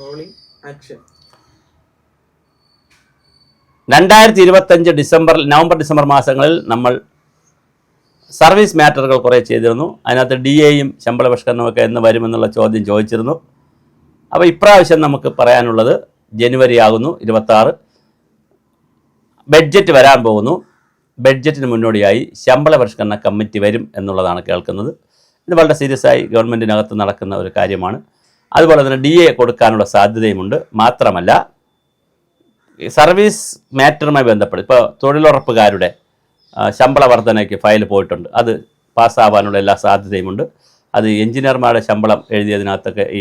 Rolling action രണ്ടായിരത്തി ഇരുപത്തഞ്ച് December November December മാസങ്ങളിൽ നമ്മൾ സർവീസ് മാറ്ററുകൾ കുറേ ചെയ്തിരുന്നു. അതിനകത്ത് ഡി എയും ശമ്പള പരിഷ്കരണമൊക്കെ എന്ന് വരുമെന്നുള്ള ചോദ്യം ചോദിച്ചിരുന്നു. അപ്പോൾ ഇപ്രാവശ്യം നമുക്ക് പറയാനുള്ളത് ജനുവരി ആകുന്നു ഇരുപത്താറ് ബഡ്ജറ്റ് വരാൻ പോകുന്നു. ബഡ്ജറ്റിന് മുന്നോടിയായി ശമ്പള പരിഷ്കരണ കമ്മിറ്റി വരും എന്നുള്ളതാണ് കേൾക്കുന്നത്. ഇത് വളരെ സീരിയസ് ആയി ഗവൺമെന്റിനകത്ത് നടക്കുന്ന ഒരു കാര്യമാണ്. അതുപോലെ തന്നെ ഡി എ കൊടുക്കാനുള്ള സാധ്യതയുമുണ്ട്. മാത്രമല്ല സർവീസ് മാറ്ററുമായി ബന്ധപ്പെട്ട് ഇപ്പോൾ തൊഴിലുറപ്പുകാരുടെ ശമ്പള വർധനയ്ക്ക് ഫയൽ പോയിട്ടുണ്ട്. അത് പാസ്സാവാനുള്ള എല്ലാ സാധ്യതയുമുണ്ട്. അത് എഞ്ചിനീയർമാരുടെ ശമ്പളം എഴുതിയതിനകത്തൊക്കെ ഈ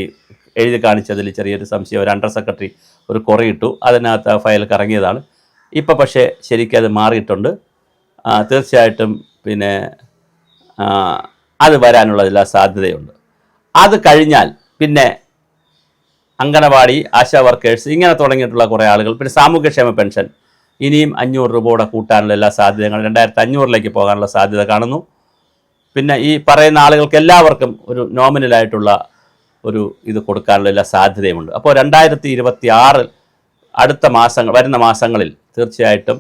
എഴുതി കാണിച്ചതിൽ ചെറിയൊരു സംശയം ഒരു അണ്ടർ സെക്രട്ടറി ഒരു കുറയിട്ടു അതിനകത്ത് ഫയൽ കറങ്ങിയതാണ്. ഇപ്പോൾ പക്ഷേ ശരിക്കും അത് മാറിയിട്ടുണ്ട്. തീർച്ചയായിട്ടും പിന്നെ അത് വരാനുള്ള എല്ലാ സാധ്യതയുണ്ട്. അത് കഴിഞ്ഞാൽ പിന്നെ അങ്കണവാടി ആശാ വർക്കേഴ്സ് ഇങ്ങനെ തുടങ്ങിയിട്ടുള്ള കുറേ ആളുകൾ. പിന്നെ സാമൂഹ്യക്ഷേമ പെൻഷൻ. ഇനിയും അഞ്ഞൂറ് രൂപ കൂടെ കൂട്ടാനുള്ള എല്ലാ സാധ്യതകളും രണ്ടായിരത്തി അഞ്ഞൂറിലേക്ക് പോകാനുള്ള സാധ്യത കാണുന്നു. പിന്നെ ഈ പറയുന്ന ആളുകൾക്ക് എല്ലാവർക്കും ഒരു നോമിനലായിട്ടുള്ള ഒരു ഇത് കൊടുക്കാനുള്ള എല്ലാ സാധ്യതയുമുണ്ട്. അപ്പോൾ രണ്ടായിരത്തി ഇരുപത്തി ആറിൽ അടുത്ത മാസങ്ങൾ വരുന്ന മാസങ്ങളിൽ തീർച്ചയായിട്ടും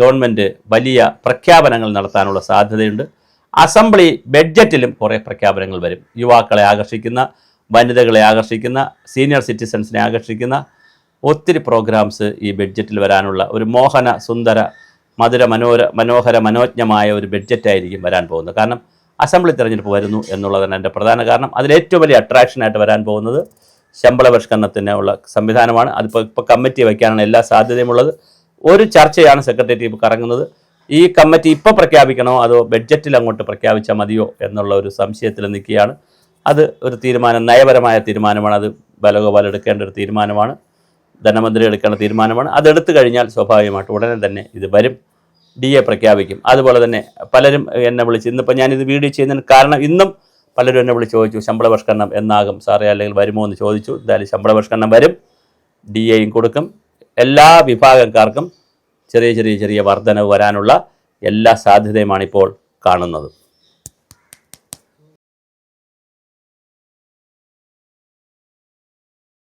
ഗവൺമെന്റ് വലിയ പ്രഖ്യാപനങ്ങൾ നടത്താനുള്ള സാധ്യതയുണ്ട്. അസംബ്ലി ബഡ്ജറ്റിലും കുറേ പ്രഖ്യാപനങ്ങൾ വരും. യുവാക്കളെ ആകർഷിക്കുന്ന വനിതകളെ ആകർഷിക്കുന്ന സീനിയർ സിറ്റിസൺസിനെ ആകർഷിക്കുന്ന ഒത്തിരി പ്രോഗ്രാംസ് ഈ ബഡ്ജറ്റിൽ വരാനുള്ള ഒരു മോഹന സുന്ദര മധുര മനോര മനോഹര മനോജ്ഞമായ ഒരു ബഡ്ജറ്റായിരിക്കും വരാൻ പോകുന്നത്. കാരണം അസംബ്ലി തിരഞ്ഞെടുപ്പ് വരുന്നു എന്നുള്ളതാണ് എന്റെ പ്രധാന കാരണം. അതിലേറ്റവും വലിയ അട്രാക്ഷനായിട്ട് വരാൻ പോകുന്നത് ശമ്പള പരിഷ്കരണത്തിന് ഉള്ള സംവിധാനമാണ്. അതിപ്പോൾ ഇപ്പോൾ കമ്മിറ്റി വയ്ക്കാനാണ് എല്ലാ സാധ്യതയുമുള്ളത് ഒരു ചർച്ചയാണ് സെക്രട്ടേറിയറ്റ് ഇപ്പോൾ കറങ്ങുന്നത്. ഈ കമ്മിറ്റി ഇപ്പോൾ പ്രഖ്യാപിക്കണോ അതോ ബഡ്ജറ്റിൽ അങ്ങോട്ട് പ്രഖ്യാപിച്ചാൽ മതിയോ എന്നുള്ള ഒരു സംശയത്തിൽ നിൽക്കുകയാണ്. അത് ഒരു തീരുമാനം നയപരമായ തീരുമാനമാണ്. അത് ബലഗോപാൽ എടുക്കേണ്ട ഒരു തീരുമാനമാണ്. ധനമന്ത്രി എടുക്കേണ്ട തീരുമാനമാണ്. അതെടുത്തു കഴിഞ്ഞാൽ സ്വാഭാവികമായിട്ട് ഉടനെ തന്നെ ഇത് വരും. ഡി എ പ്രഖ്യാപിക്കും. അതുപോലെ തന്നെ പലരും എന്നെ വിളിച്ച് ഇന്നിപ്പോൾ ഞാനിത് വീഡിയോ ചെയ്യുന്നതിന് കാരണം ഇന്നും പലരും എന്നെ വിളിച്ച് ചോദിച്ചു ശമ്പള പരിഷ്കരണം എന്നാകും സാറേ അല്ലെങ്കിൽ വരുമോ? എന്ന് ചോദിച്ചു. എന്തായാലും ശമ്പള പരിഷ്കരണം വരും. ഡി എയും കൊടുക്കും. എല്ലാ വിഭാഗക്കാർക്കും ചെറിയ ചെറിയ ചെറിയ വർധനവ് വരാനുള്ള എല്ലാ സാധ്യതയുമാണിപ്പോൾ കാണുന്നത്.